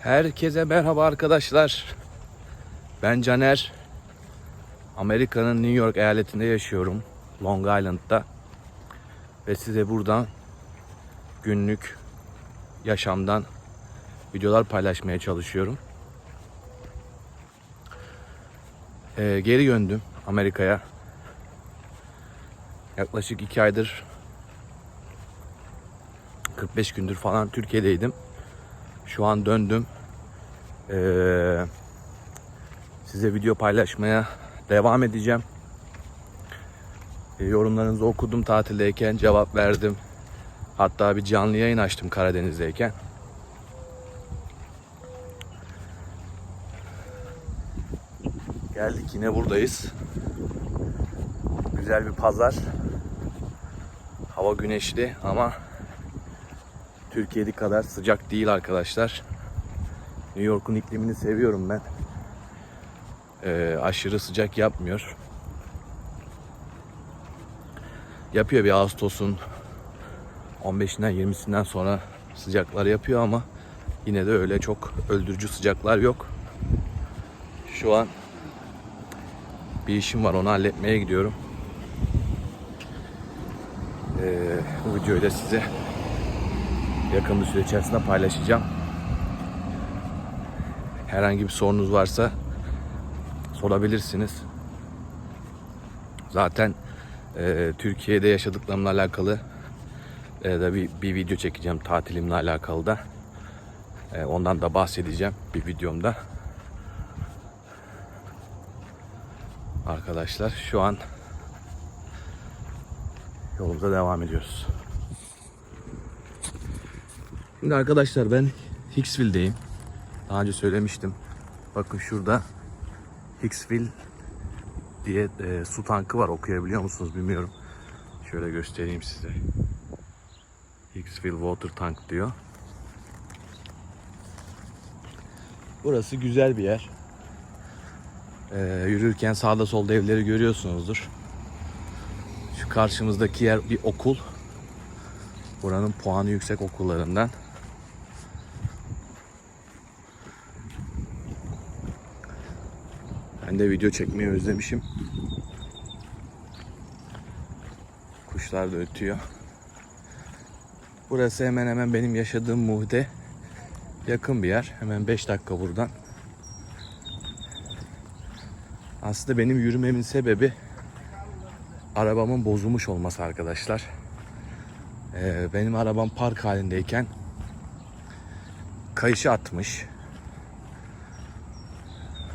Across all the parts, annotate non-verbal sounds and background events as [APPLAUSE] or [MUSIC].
Herkese merhaba arkadaşlar. Ben Caner. Amerika'nın New York eyaletinde yaşıyorum. Long Island'da. Ve size buradan günlük yaşamdan videolar paylaşmaya çalışıyorum. Ee, geri döndüm Amerika'ya. Yaklaşık iki aydır 45 gündür falan Türkiye'deydim. Şu an döndüm. Ee, size video paylaşmaya devam edeceğim. Ee, yorumlarınızı okudum tatildeyken cevap verdim. Hatta bir canlı yayın açtım Karadeniz'deyken. Geldik yine buradayız. Güzel bir pazar. Hava güneşli ama Türkiye'deki kadar sıcak değil arkadaşlar. New York'un iklimini seviyorum ben. Ee, aşırı sıcak yapmıyor. Yapıyor bir Ağustos'un 15'inden 20'sinden sonra sıcaklar yapıyor ama yine de öyle çok öldürücü sıcaklar yok. Şu an bir işim var onu halletmeye gidiyorum. Ee, bu videoyu da size yakın bir süre içerisinde paylaşacağım. Herhangi bir sorunuz varsa sorabilirsiniz. Zaten e, Türkiye'de yaşadıklarımla alakalı e, da bir, bir video çekeceğim tatilimle alakalı da. E, ondan da bahsedeceğim bir videomda. Arkadaşlar şu an yolumuza devam ediyoruz. Şimdi arkadaşlar ben Hicksville'deyim. Daha önce söylemiştim. Bakın şurada Hicksville diye e, su tankı var. Okuyabiliyor musunuz bilmiyorum. Şöyle göstereyim size. Hicksville Water Tank diyor. Burası güzel bir yer. E, yürürken sağda solda evleri görüyorsunuzdur. Şu karşımızdaki yer bir okul. Buranın puanı yüksek okullarından. De video çekmeyi özlemişim. Kuşlar da ötüyor. Burası hemen hemen benim yaşadığım muhide yakın bir yer. Hemen 5 dakika buradan. Aslında benim yürümemin sebebi arabamın bozulmuş olması arkadaşlar. Ee, benim arabam park halindeyken kayışı atmış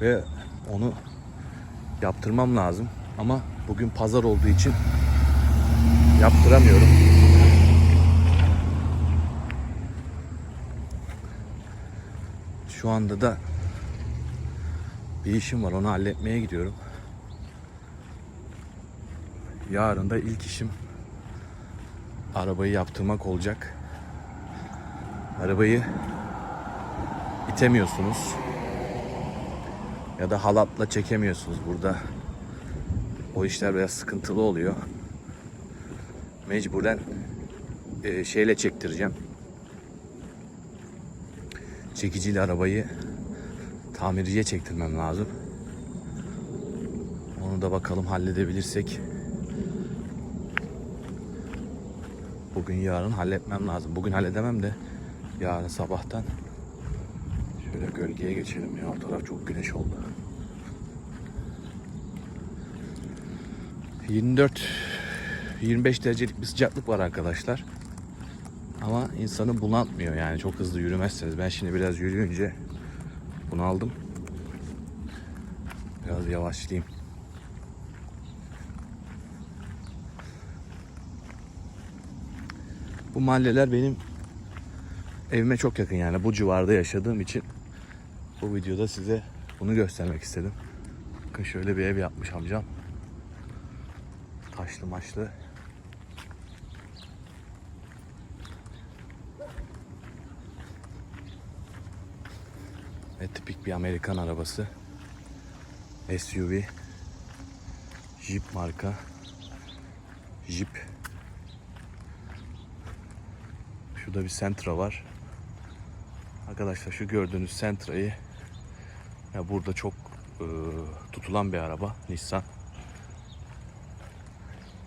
ve onu yaptırmam lazım ama bugün pazar olduğu için yaptıramıyorum. Şu anda da bir işim var onu halletmeye gidiyorum. Yarın da ilk işim arabayı yaptırmak olacak. Arabayı itemiyorsunuz ya da halatla çekemiyorsunuz burada. O işler biraz sıkıntılı oluyor. Mecburen e, şeyle çektireceğim. Çekiciyle arabayı tamirciye çektirmem lazım. Onu da bakalım halledebilirsek bugün yarın halletmem lazım. Bugün halledemem de yarın sabahtan Şöyle gölgeye geçelim ya. O taraf çok güneş oldu. 24 25 derecelik bir sıcaklık var arkadaşlar. Ama insanı bunaltmıyor yani çok hızlı yürümezseniz. Ben şimdi biraz yürüyünce bunaldım. Biraz yavaşlayayım. Bu mahalleler benim evime çok yakın yani bu civarda yaşadığım için bu videoda size bunu göstermek istedim. Bakın şöyle bir ev yapmış amcam. Taşlı maçlı. Ve tipik bir Amerikan arabası. SUV. Jeep marka. Jeep. Şurada bir Sentra var. Arkadaşlar şu gördüğünüz Sentra'yı ya burada çok e, tutulan bir araba Nissan.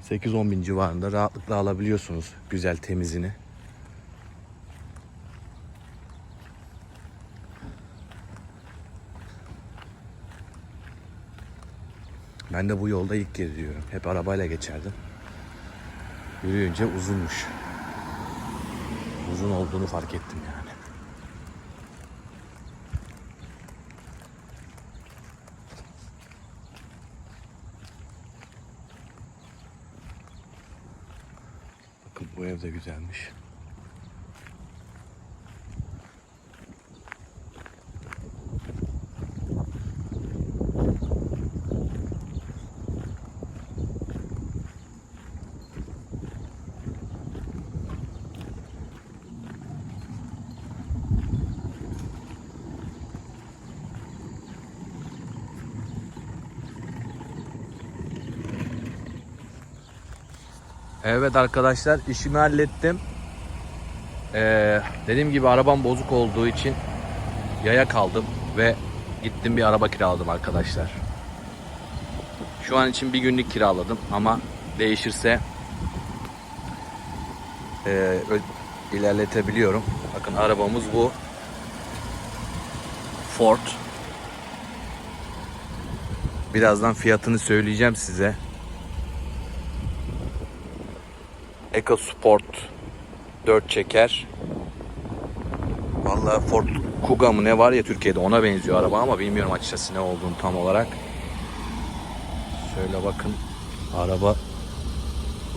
8-10 bin civarında rahatlıkla alabiliyorsunuz güzel temizini. Ben de bu yolda ilk geziyorum. Hep arabayla geçerdim. Yürüyünce uzunmuş. Uzun olduğunu fark ettim yani. Bakın bu ev de güzelmiş. Evet arkadaşlar işimi hallettim. Ee, dediğim gibi arabam bozuk olduğu için yaya kaldım ve gittim bir araba kiraladım arkadaşlar. Şu an için bir günlük kiraladım ama değişirse ö- ilerletebiliyorum. Bakın arabamız bu. Ford. Birazdan fiyatını söyleyeceğim size. EcoSport 4 çeker. Vallahi Ford Kuga mı ne var ya Türkiye'de ona benziyor araba ama bilmiyorum açıkçası ne olduğunu tam olarak. Şöyle bakın. Araba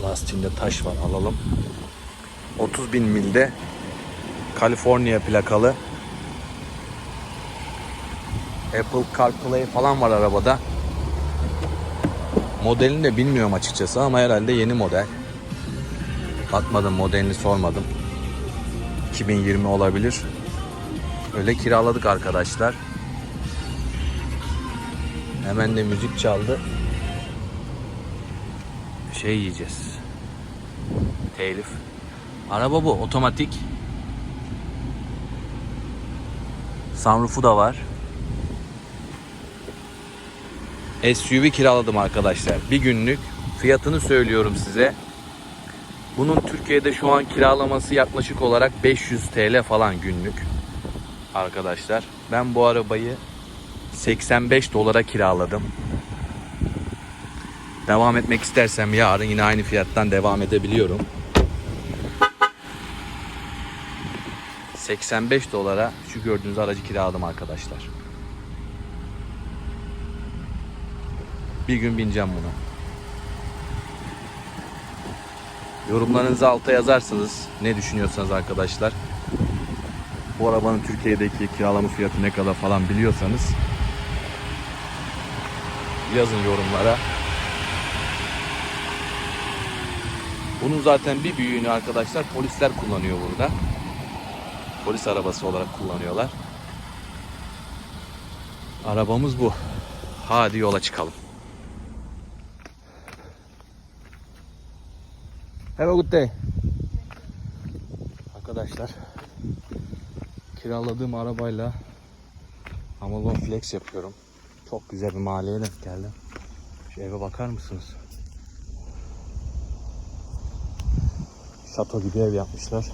lastiğinde taş var alalım. 30 bin milde Kaliforniya plakalı. Apple CarPlay falan var arabada. Modelini de bilmiyorum açıkçası ama herhalde yeni model. Bakmadım modelini sormadım. 2020 olabilir. Öyle kiraladık arkadaşlar. Hemen de müzik çaldı. Şey yiyeceğiz. Telif. Araba bu otomatik. Sunroof'u da var. SUV kiraladım arkadaşlar. Bir günlük. Fiyatını söylüyorum size. Bunun Türkiye'de şu an kiralaması yaklaşık olarak 500 TL falan günlük. Arkadaşlar ben bu arabayı 85 dolara kiraladım. Devam etmek istersem yarın yine aynı fiyattan devam edebiliyorum. 85 dolara şu gördüğünüz aracı kiraladım arkadaşlar. Bir gün bineceğim buna. Yorumlarınızı alta yazarsınız. Ne düşünüyorsanız arkadaşlar. Bu arabanın Türkiye'deki kiralama fiyatı ne kadar falan biliyorsanız yazın yorumlara. Bunun zaten bir büyüğünü arkadaşlar polisler kullanıyor burada. Polis arabası olarak kullanıyorlar. Arabamız bu. Hadi yola çıkalım. Have a good day. Arkadaşlar kiraladığım arabayla Amazon Flex yapıyorum. Çok güzel bir mahalleye denk geldim. Şu eve bakar mısınız? Şato gibi ev yapmışlar.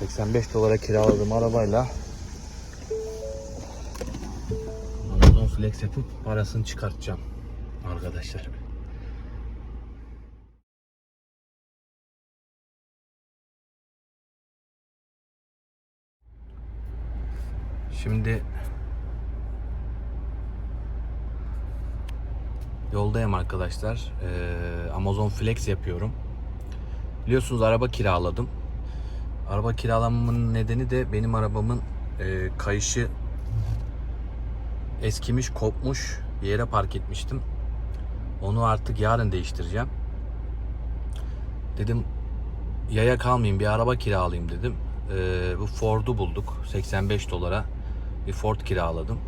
...85 dolara kiraladığım arabayla... ...Amazon Flex yapıp parasını çıkartacağım arkadaşlar. Şimdi yoldayım arkadaşlar. Ee, Amazon Flex yapıyorum. Biliyorsunuz araba kiraladım. Araba kiralamamın nedeni de benim arabamın e, kayışı eskimiş, kopmuş. Yere park etmiştim. Onu artık yarın değiştireceğim. Dedim yaya kalmayayım bir araba kiralayayım dedim. Ee, bu Ford'u bulduk 85 dolara. Bir Ford kiraladım.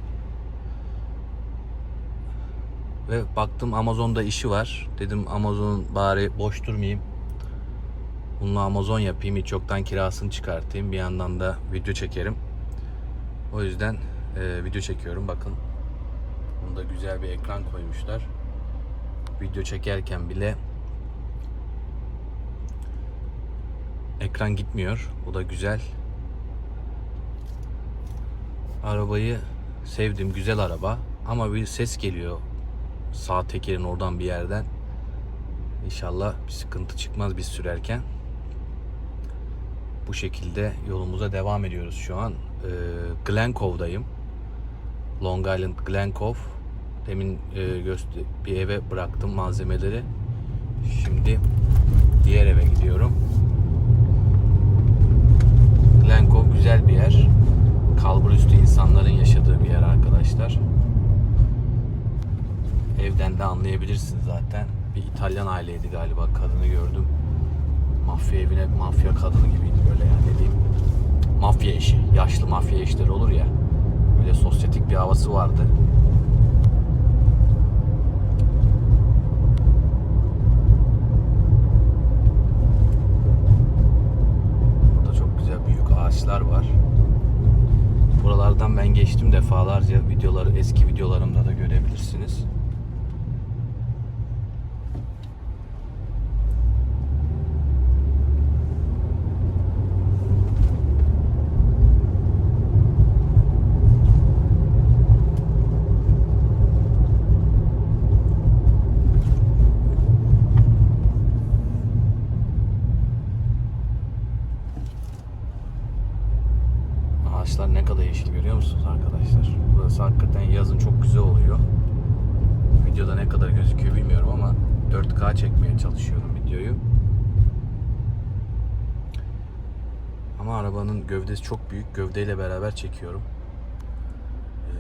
Ve baktım Amazon'da işi var. Dedim Amazon bari boş durmayayım. Bununla Amazon yapayım. Hiç yoktan kirasını çıkartayım. Bir yandan da video çekerim. O yüzden e, video çekiyorum. Bakın. Bunda güzel bir ekran koymuşlar. Video çekerken bile ekran gitmiyor. Bu da güzel. Arabayı sevdim. Güzel araba. Ama bir ses geliyor. Sağ tekerin oradan bir yerden. İnşallah bir sıkıntı çıkmaz biz sürerken. Bu şekilde yolumuza devam ediyoruz şu an. Ee, Glen Cove'dayım. Long Island Glen Cove. Demin e, bir eve bıraktım malzemeleri. Şimdi diğer eve gidiyorum. Glen Cove güzel bir yer. Kalbur üstü insanların yaşadığı bir yer arkadaşlar. Evden de anlayabilirsiniz zaten. Bir İtalyan aileydi galiba kadını gördüm. Mafya evine mafya kadını gibiydi böyle yani ne diyeyim. Mafya eşi. Yaşlı mafya eşleri olur ya. Böyle sosyetik bir havası vardı. Burada çok güzel büyük ağaçlar var. Buralardan ben geçtim defalarca videoları eski videolarımda da görebilirsiniz. Ağaçlar ne kadar yeşil görüyor musunuz arkadaşlar? Burası hakikaten yazın çok güzel oluyor. Videoda ne kadar gözüküyor bilmiyorum ama 4K çekmeye çalışıyorum videoyu. Ama arabanın gövdesi çok büyük. Gövdeyle beraber çekiyorum. Ee,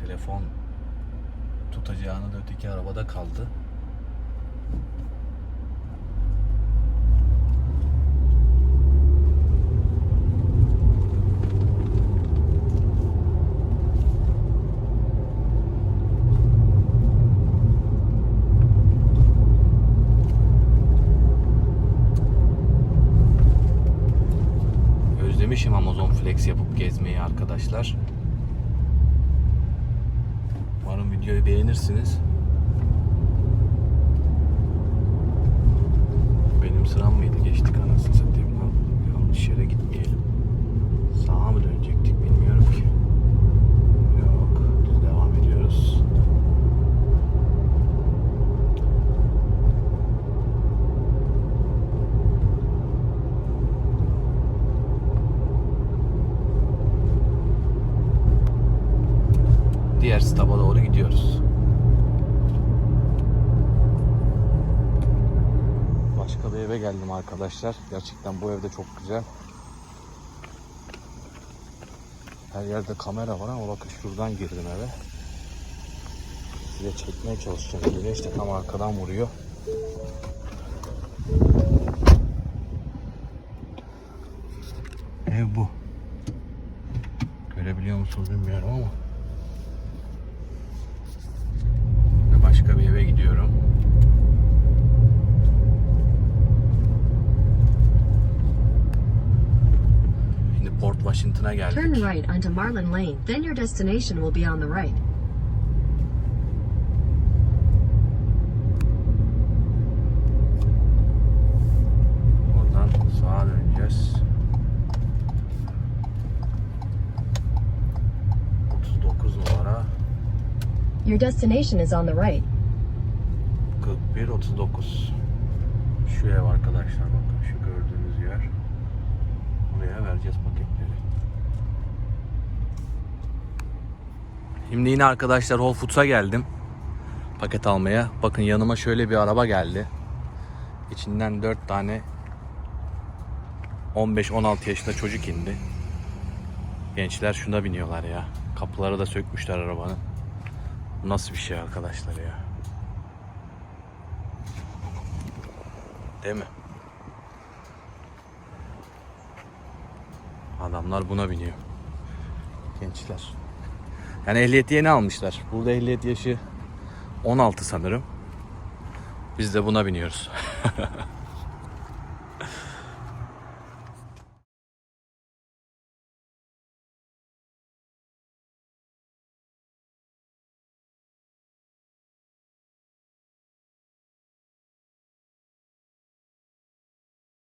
telefon tutacağını da öteki arabada kaldı. Özlemişim Amazon Flex yapıp gezmeyi arkadaşlar. Umarım videoyu beğenirsiniz. Benim sıram mıydı? Geçtik anasını satayım lan. Yanlış yere gitmeyelim. Sağa mı dönecektik bilmiyorum ki. Yok. Düz devam ediyoruz. Diğer staba doğru gidiyoruz. Başka bir eve geldim arkadaşlar. Gerçekten bu evde çok güzel. Her yerde kamera var ama bakın şuradan girdim eve. Size çekmeye çalışacağım. Güneş de tam arkadan vuruyor. Ev bu. Görebiliyor musunuz bilmiyorum ama. Başka bir eve gidiyorum. Şimdi Washington'a geldik. Turn right onto Marlin Lane, then your destination will be on the right. Oradan sağa döneceğiz. 39 numara Your destination is on the right. 41 39. Şu ev arkadaşlar bakın şu gördüğünüz yer. Buraya vereceğiz paketleri. Şimdi yine arkadaşlar Whole Foods'a geldim. Paket almaya. Bakın yanıma şöyle bir araba geldi. İçinden 4 tane 15-16 yaşında çocuk indi. Gençler şuna biniyorlar ya. Kapıları da sökmüşler arabanın. Bu nasıl bir şey arkadaşlar ya. Değil mi? Adamlar buna biniyor. Gençler. Yani ehliyeti yeni almışlar. Burada ehliyet yaşı 16 sanırım. Biz de buna biniyoruz. [LAUGHS]